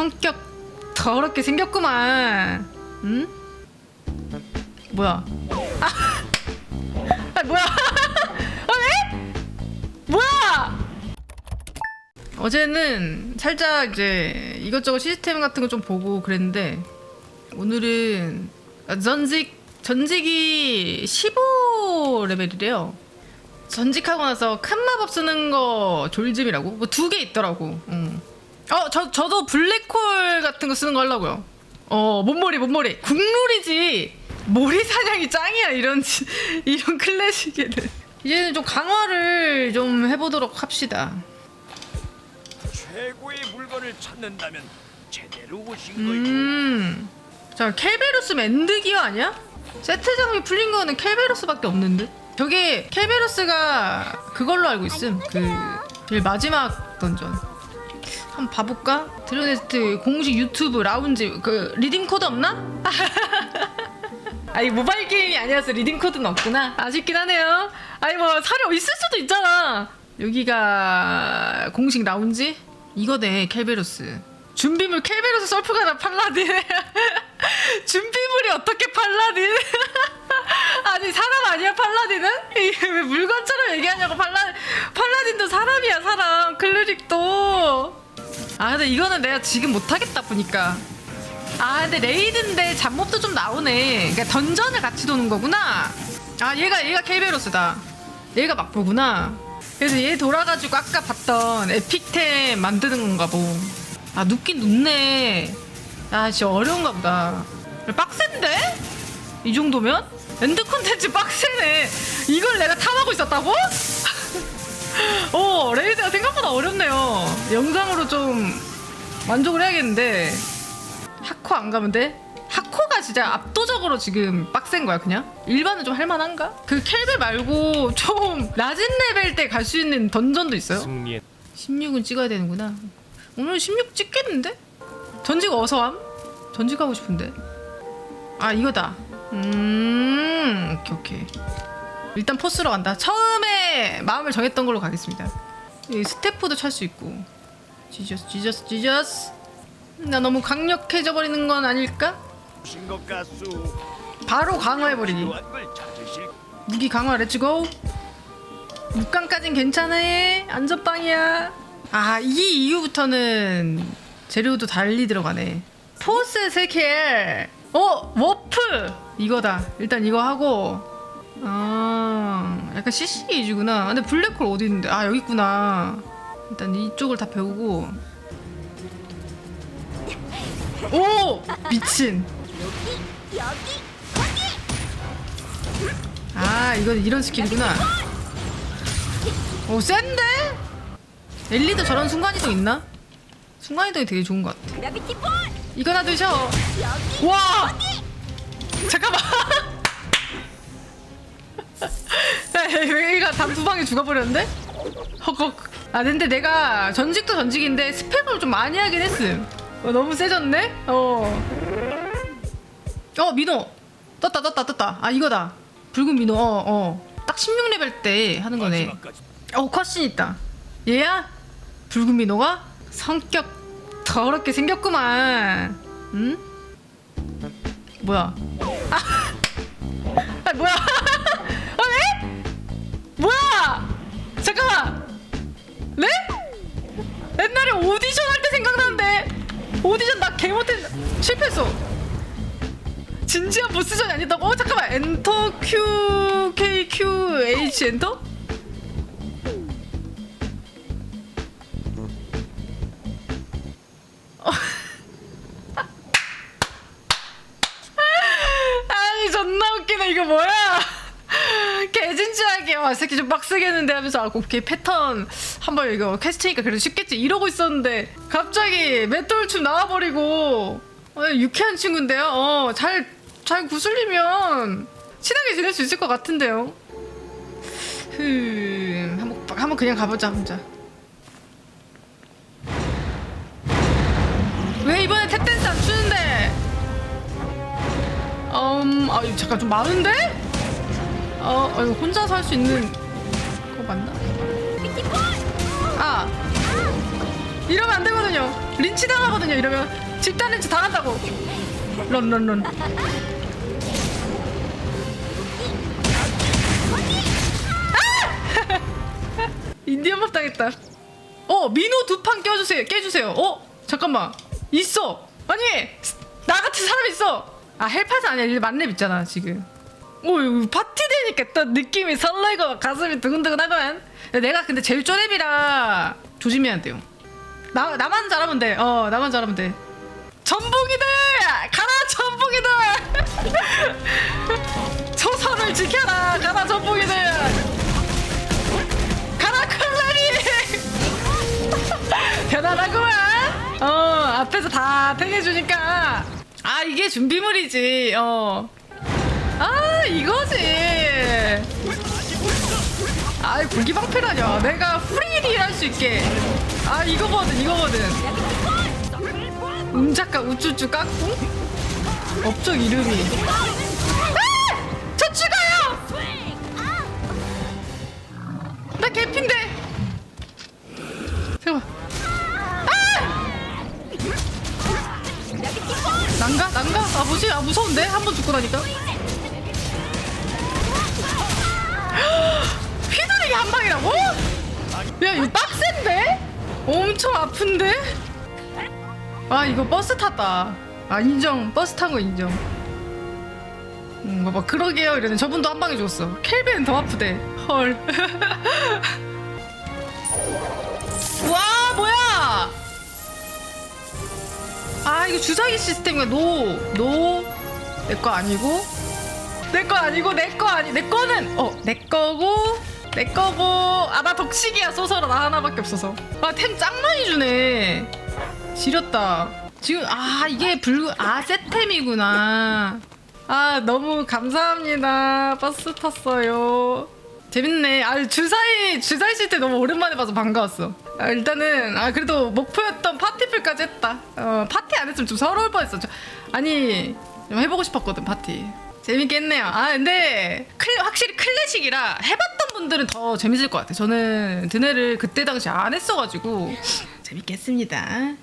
성격 더럽게 생겼구만. 응? 뭐야? 아, 아 뭐야? 아 왜? 뭐야? 어제는 살짝 이제 이것저것 시스템 같은 거 좀 보고 그랬는데 오늘은 전직 전직이 15 레벨이래요. 전직하고 나서 큰 마법 쓰는 거 졸짐이라고 뭐 두 개 있더라고. 응. 어 저 저도 블랙홀 같은 거 쓰는 거 하려고요. 어 몸머리 몸머리 국룰이지. 모리 사냥이 짱이야 이런 지- 이런 클래식에는. 이제는 좀 강화를 좀 해보도록 합시다. 최고의 물건을 찾는다면 제대로 오신 음. 자, 켈베로스 맨드기어 아니야? 세트 장비 풀린 거는 켈베로스밖에 없는데. 저게 켈베로스가 그걸로 알고 있음. 그 제일 마지막 던전. 한번 봐볼까? 드로네스트 공식 유튜브 라운지 그 리딩 코드 없나? 아니 모바일 게임이 아니라서 리딩 코드는 없구나. 아쉽긴 하네요. 아니 뭐 사려 있을 수도 있잖아. 여기가 공식 라운지? 이거네 켈베로스. 준비물 켈베로스 썰프가나 팔라딘. 준비물이 어떻게 팔라딘? 아니 사람 아니야 팔라딘은? 이게 왜 물건처럼 얘기하냐고 팔라 팔라딘도 사람이야 사람 클리릭도. 아 근데 이거는 내가 지금 못하겠다 보니까. 아 근데 레이드인데 잡몹도 좀 나오네. 그러니까 던전을 같이 도는 거구나. 아 얘가 얘가 켈베로스다. 얘가 막보구나. 그래서 얘 돌아가지고 아까 봤던 에픽템 만드는 건가 보. 아 눕긴 눕네. 아 진짜 어려운가 보다. 빡센데? 이 정도면? 엔드 콘텐츠 빡세네. 이걸 내가 탐하고 있었다고? 어 레이드가 생각보다 어렵네요. 영상으로 좀 만족을 해야겠는데. 하코 안 가면 돼? 하코가 진짜 압도적으로 지금 빡센 거야 그냥? 일반은 좀 할만한가? 그 켈베 말고 좀 낮은 레벨 때 갈 수 있는 던전도 있어요? 승리의 16은 찍어야 되는구나 오늘 16 찍겠는데? 전직 어서 함? 전직 하고 싶은데 아 이거다 음 오케이 오케이 일단 포스로 간다 처음에 마음을 정했던 걸로 가겠습니다 스태프도 찰 수 있고 지저스 지저스 지저스. 나 너무 강력해져 버리는 건 아닐까? 바로 걸 찾으실 무기 강화 렛츠고 6강까진 괜찮아. 안전빵이야. 아 이 이후부터는 재료도 달리 들어가네. 포스 스킬 어 워프 이거다. 일단 이거 하고. 아 약간 CC 위주구나. 근데 블랙홀 어디 있는데? 아 여기 있구나 일단 이쪽을 다 배우고. 오! 미친. 아 이건 이런 스킬이구나. 오 센데? 엘리도 저런 순간이동 있나? 순간이동이 되게 좋은 것 같아. 이거나 드셔. 여기 와! 잠깐만. 얘가 단두 방에 죽어버렸는데? 허걱 아 근데 내가 전직도 전직인데 스펙을 좀 많이 하긴 했음. 어, 너무 세졌네? 어. 어 민호. 떴다 떴다 떴다. 아 이거다. 붉은 민호. 어 어 딱 16레벨 때 하는 거네. 어 컷신 있다. 얘야? 붉은 민호가? 성격 더럽게 생겼구만. 응? 뭐야? 아, 아 뭐야 잠깐만 네? 옛날에 오디션 할 때 생각나는데 오디션 나 개 못했 실패했어 진지한 보스전이 아니다고? 어 잠깐만 엔터 Q K Q H 엔터? 와 새끼 좀 빡세겠는데 하면서 아 오케이 패턴 한번 이거 캐스트니까 그래도 쉽겠지. 이러고 있었는데 갑자기 맷돌춤 나와버리고 어, 유쾌한 친구인데요? 어 잘 잘 구슬리면 친하게 지낼 수 있을 것 같은데요? 흠 한번 한번 그냥 가보자 혼자. 왜 이번에 탭댄스 안 추는데? 음, 아, 잠깐 좀 많은데? 어, 어, 이거 혼자서 할 수 있는 거 맞나? 아, 이러면 안 되거든요. 린치 당하거든요 이러면. 집단 린치 당한다고. 런런런. 아! 인디언 밥 당했다. 어 민호 두 판 껴주세요 깨주세요. 어 잠깐만. 있어. 아니 나 같은 사람 있어. 아 헬파즈 아니야. 이 만렙 있잖아 지금 오 이거 파티 되니까 또 느낌이 설레고 가슴이 두근두근하고만 내가 근데 제일 쪼렙이라 조심해야 돼요. 나 나만 잘하면 돼어 나만 잘하면 돼. 전복이들! 가라 전복이들! 초선을 지켜라 가라 전복이들! 가라 클레리! 대단하구만! 어 앞에서 다 탱해주니까. 아 이게 준비물이지. 어. 아 이거지. 아이 불기방패라뇨. 내가 프리딜 할 수 있게. 아 이거거든 이거거든. 음작가 우쭈쭈 깎고? 업적 이름이 휘두르기 한 방이라고? 야 이거 빡센데? 엄청 아픈데? 아 이거 버스 탔다. 아 인정. 버스 탄 거 인정. 음, 뭐, 뭐 그러게요. 이러네. 저분도 한 방에 죽었어. 켈빈 더 아프대. 헐. 와 뭐야? 아 이거 주사기 시스템이야 노 노 내 거 아니고? 내 거 아니고 내 거 아니 내 거는 어 내 거고 내 거고. 아나 덕식이야. 소설은 나 하나밖에 없어서. 아템짱 많이 주네. 지렸다. 지금 아 이게 불아 세템이구나. 아 너무 감사합니다. 버스 탔어요. 재밌네. 아 주사위 주사위 실때 너무 오랜만에 봐서 반가웠어. 아, 일단은 아 그래도 목표였던 파티풀까지 했다. 어 파티 안 했으면 좀 서러울 뻔했어 저- 아니 좀 해보고 싶었거든 파티. 재밌게 했네요. 아 근데 클, 확실히 클래식이라 해봤던 분들은 더 재밌을 것 같아 저는 드네를 그때 당시 안 했어가지고. 재밌게 했습니다